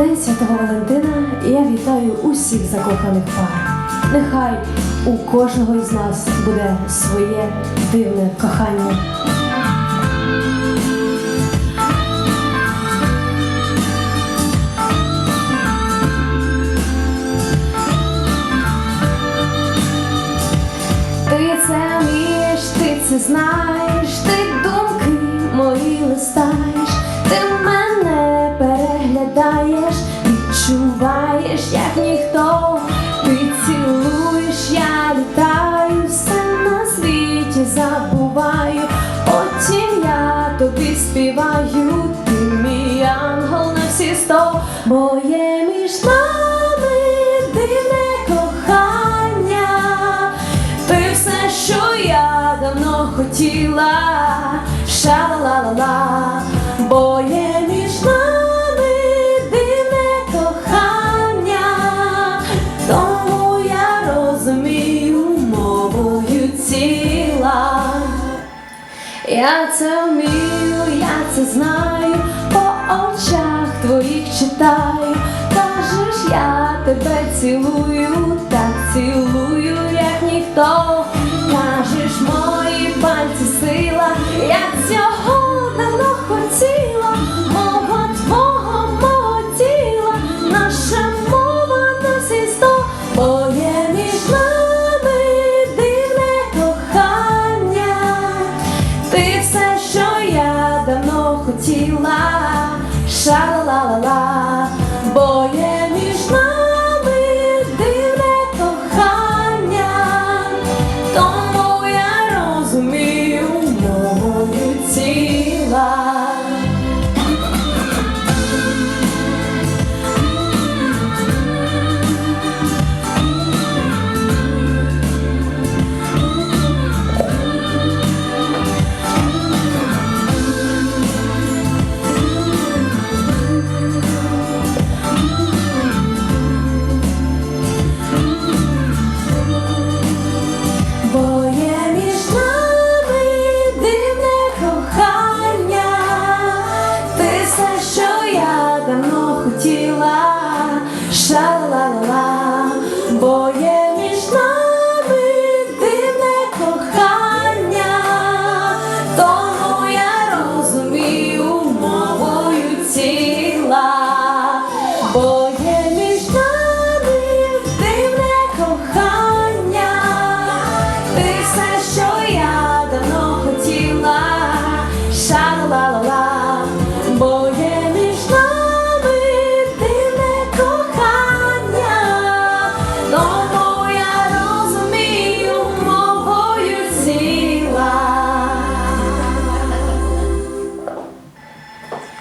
Святого Валентина я вітаю усіх закоханих пар. Нехай у кожного із нас буде своє дивне кохання. Ти це вмієш, ти це знаєш, відчуваєш, як ніхто, ти цілуєш, я літаю, все на світі забуваю, потім я тобі співаю, ти мій ангел на всі сто, бо є між нами дивне кохання. Ти все, що я давно хотіла, ша-ла-ла-ла, бо Я це вмію, я це знаю, по очах твоїх читаю. Кажеш, я тебе цілую, так цілую, як ніхто. тіла, ша ла ла ла, бо я dando